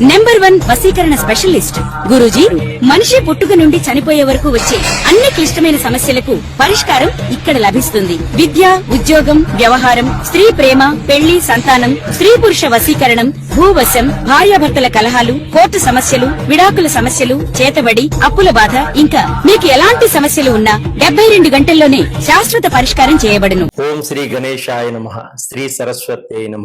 Number one వశీకరణ specialist guruji మనిషి పుట్టుక నుండి చనిపోయే వరకు వచ్చే అన్ని క్లిష్టమైన సమస్యలకు పరిష్కారం ఇక్కడ లభిస్తుంది. విద్య ఉద్యోగం వ్యవహారం స్త్రీ ప్రేమ పెళ్ళి సంతానం స్త్రీ పురుష వసీకరణం భూవశం భార్యాభర్తల కలహాలు కోర్టు సమస్యలు విడాకుల సమస్యలు చేతబడి అప్పుల బాధ ఇంకా మీకు ఎలాంటి సమస్యలు ఉన్నా డెబ్బై రెండు గంటల్లోనే శాశ్వత పరిష్కారం చేయబడును. ఓం శ్రీ గణేశాయ నమ శ్రీ సరస్వతి నమ.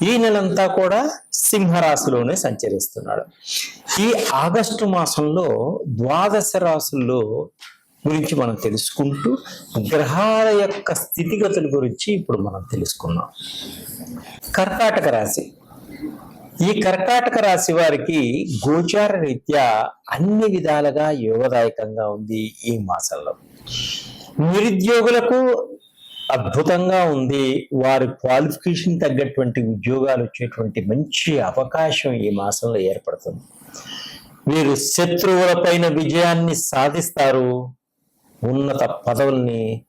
ఈ నెలంతా కూడా సింహరాశిలోనే సంచరిస్తున్నాడు. ఈ ఆగస్టు మాసంలో ద్వాదశ రాశుల్లో గురించి మనం తెలుసుకుంటూ గ్రహాల యొక్క స్థితిగతుల గురించి ఇప్పుడు మనం తెలుసుకున్నాం కర్కాటక రాశి. ఈ కర్కాటక రాశి వారికి గోచార రీత్యా అన్ని విధాలుగా యోగదాయకంగా ఉంది ఈ మాసంలో. నిరుద్యోగులకు అద్భుతంగా ఉంది. వారి క్వాలిఫికేషన్ తగ్గటువంటి ఉద్యోగాలు వచ్చేటువంటి మంచి అవకాశం ఈ మాసంలో ఏర్పడుతుంది. వీరు శత్రువుల పైన విజయాన్ని సాధిస్తారు. ఉన్నత పదవుల్ని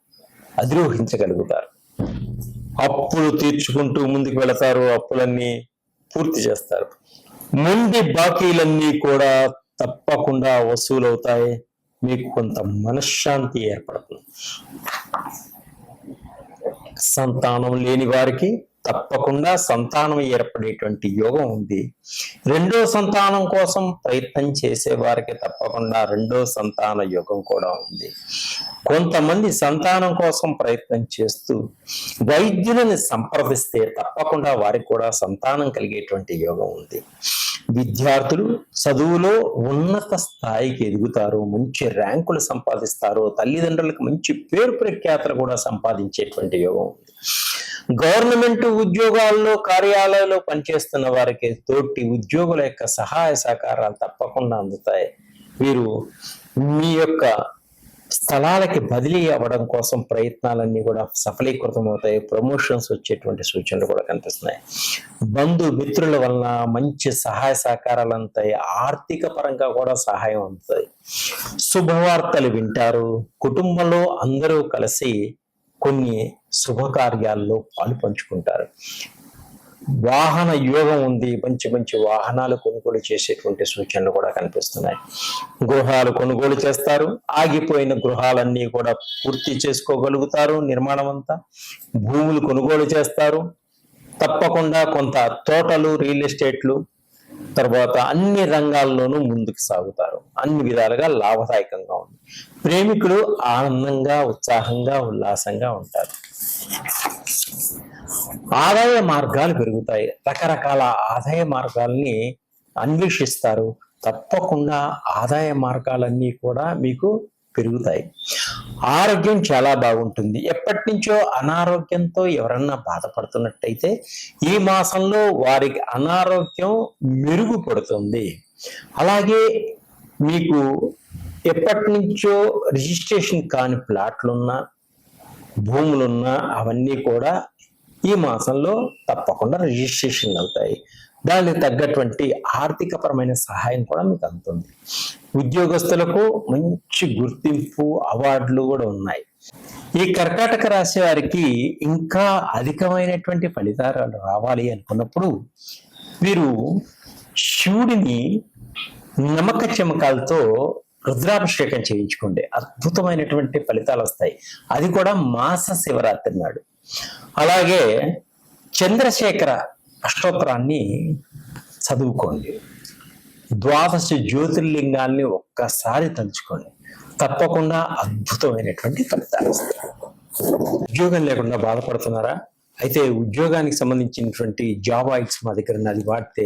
అధిరోహించగలుగుతారు. అప్పులు తీర్చుకుంటూ ముందుకు వెళతారు. అప్పులన్నీ పూర్తి చేస్తారు. ముందు బాకీలన్నీ కూడా తప్పకుండా వసూలవుతాయి. మీకు కొంత మనశ్శాంతి ఏర్పడుతుంది. సంతానం లేని వారికి తప్పకుండా సంతానం ఏర్పడేటువంటి యోగం ఉంది. రెండో సంతానం కోసం ప్రయత్నం చేసే వారికి తప్పకుండా రెండో సంతాన యోగం కూడా ఉంది. కొంతమంది సంతానం కోసం ప్రయత్నం చేస్తూ వైద్యులని సంప్రదిస్తే తప్పకుండా వారికి కూడా సంతానం కలిగేటువంటి యోగం ఉంది. విద్యార్థులు చదువులో ఉన్నత స్థాయికి ఎదుగుతారు మంచి ర్యాంకులు సంపాదిస్తారు తల్లిదండ్రులకు మంచి పేరు ప్రఖ్యాతలు కూడా సంపాదించేటువంటి యోగం ఉంది. గవర్నమెంట్ ఉద్యోగాల్లో కార్యాలయాల్లో పనిచేస్తున్న వారికి తోటి ఉద్యోగుల యొక్క సహాయ సహకారాలు తప్పకుండా అందుతాయి. వీరు మీ యొక్క స్థలాలకి బదిలీ అవ్వడం కోసం ప్రయత్నాలన్నీ కూడా సఫలీకృతం అవుతాయి ప్రమోషన్స్ వచ్చేటువంటి సూచనలు కూడా కనిపిస్తున్నాయి. బంధు మిత్రుల వలన మంచి సహాయ సహకారాలు అంతాయి ఆర్థిక పరంగా కూడా సహాయం అందుతాయి. శుభవార్తలు వింటారు. కుటుంబంలో అందరూ కలిసి కొన్ని శుభకార్యాల్లో పాలు పంచుకుంటారు. వాహన యోగం ఉంది మంచి మంచి వాహనాలు కొనుగోలు చేసేటువంటి సూచనలు కూడా కనిపిస్తున్నాయి. గృహాలు కొనుగోలు చేస్తారు ఆగిపోయిన గృహాలన్నీ కూడా పూర్తి చేసుకోగలుగుతారు నిర్మాణం అంతా. భూములు కొనుగోలు చేస్తారు. తప్పకుండా కొంత తోటలు రియల్ ఎస్టేట్లు తర్వాత అన్ని రంగాల్లోనూ ముందుకు సాగుతారు. అన్ని విధాలుగా లాభదాయకంగా ఉంది. ప్రేమికులు ఆనందంగా ఉత్సాహంగా ఉల్లాసంగా ఉంటారు. ఆదాయ మార్గాలు పెరుగుతాయి. రకరకాల ఆదాయ మార్గాల్ని అన్వేషిస్తారు. తప్పకుండా ఆదాయ మార్గాలన్నీ కూడా మీకు పెరుగుతాయి. ఆరోగ్యం చాలా బాగుంటుంది. ఎప్పటి నుంచో అనారోగ్యంతో ఎవరన్నా బాధపడుతున్నట్టయితే ఈ మాసంలో వారికి అనారోగ్యం మెరుగుపడుతుంది. అలాగే మీకు ఎప్పటి నుంచో రిజిస్ట్రేషన్ కాని ప్లాట్లున్నా భూములున్నా అవన్నీ కూడా ఈ మాసంలో తప్పకుండా రిజిస్ట్రేషన్ అవుతాయి. దానికి తగ్గటువంటి ఆర్థికపరమైన సహాయం కూడా మీకు అందుతుంది. ఉద్యోగస్తులకు మంచి గుర్తింపు అవార్డులు కూడా ఉన్నాయి. ఈ కర్కాటక రాశి వారికి ఇంకా అధికమైనటువంటి ఫలితాలు రావాలి అనుకున్నప్పుడు మీరు శివుడిని నమ్మక చెమకాలతో రుద్రాభిషేకం చేయించుకోండి. అద్భుతమైనటువంటి ఫలితాలు వస్తాయి. అది కూడా మాస శివరాత్రి నాడు. అలాగే చంద్రశేఖర అష్టోత్తరాన్ని చదువుకోండి. ద్వాదశ జ్యోతిర్లింగాల్ని ఒక్కసారి తలుచుకోండి. తప్పకుండా అద్భుతమైనటువంటి ఫలితాలు వస్తాయి. ఉద్యోగం లేకుండా బాధపడుతున్నారా? అయితే ఉద్యోగానికి సంబంధించినటువంటి జాబ్ ఆయిల్స్ మా దగ్గర ఉన్నది వాడితే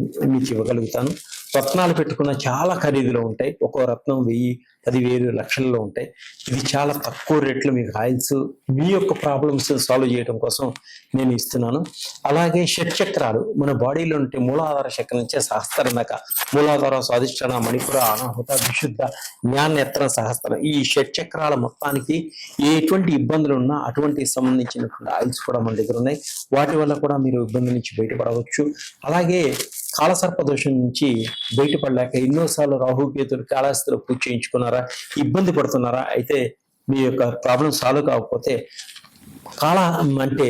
మీకు ఇవ్వగలుగుతాను. రత్నాలు పెట్టుకున్న చాలా ఖరీదులో ఉంటాయి. ఒక్కో రత్నం వెయ్యి పదివేలు లక్షణంలో ఉంటాయి. ఇది చాలా తక్కువ రేట్లు మీకు ఆయిల్స్ మీ యొక్క ప్రాబ్లమ్స్ సాల్వ్ చేయడం కోసం నేను ఇస్తున్నాను. అలాగే షట్ చక్రాలు మన బాడీలో ఉంటే మూలాధార చక్రం నుంచే సహస్రం దాకా మూలాధార స్వాధిష్టాన మణిపుర అనాహుత విశుద్ధ జ్ఞానేత్ర సహస్రం ఈ షట్ చక్రాల మొత్తానికి ఎటువంటి ఇబ్బందులు ఉన్నా అటువంటి సంబంధించినటువంటి ఆయిల్స్ కూడా మన దగ్గర ఉన్నాయి. వాటి వల్ల కూడా మీరు ఇబ్బంది నుంచి బయటపడవచ్చు. అలాగే కాలసర్ప దోషం నుంచి బయటపడలేక ఎన్నోసార్లు రాహుకేతులు కాళహస్తిలో పూజ చేయించుకున్నారు. ఇబ్బంది పడుతున్నారా? అయితే మీ యొక్క ప్రాబ్లం సాల్వ్ కాకపోతే కాల అంటే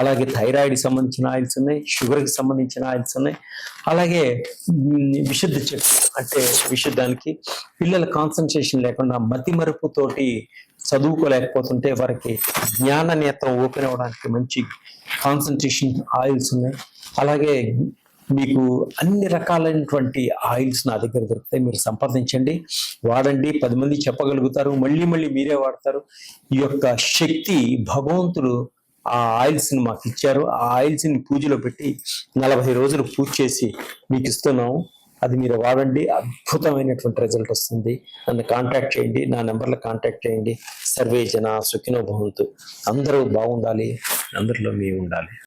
అలాగే థైరాయిడ్ సంబంధించిన ఆయిల్స్ ఉన్నాయి షుగర్కి సంబంధించిన ఆయిల్స్ ఉన్నాయి. అలాగే విశుద్ధ చెట్టు అంటే విశుద్ధానికి పిల్లల కాన్సన్ట్రేషన్ లేకుండా మతి మరుపుతోటి చదువుకోలేకపోతుంటే వారికి జ్ఞాన నేత్రం ఓపెన్ అవ్వడానికి మంచి కాన్సన్ట్రేషన్ ఆయిల్స్ ఉన్నాయి. అలాగే మీకు అన్ని రకాలైనటువంటి ఆయిల్స్ నా దగ్గర దొరుకుతాయి. మీరు సంప్రదించండి వాడండి పది మంది చెప్పగలుగుతారు మళ్ళీ మళ్ళీ మీరే వాడతారు. ఈ యొక్క శక్తి భగవంతుడు ఆ ఆయిల్స్ని మాకు ఇచ్చారు. ఆ ఆయిల్స్ని పూజలో పెట్టి నలభై రోజులు పూజ చేసి మీకు ఇస్తున్నాము. అది మీరు వాడండి. అద్భుతమైనటువంటి రిజల్ట్ వస్తుంది. నన్ను కాంటాక్ట్ చేయండి. నా నెంబర్లో కాంటాక్ట్ చేయండి. సర్వే జన సుఖినో భవంతు. అందరూ బాగుండాలి. అందరిలో మీ ఉండాలి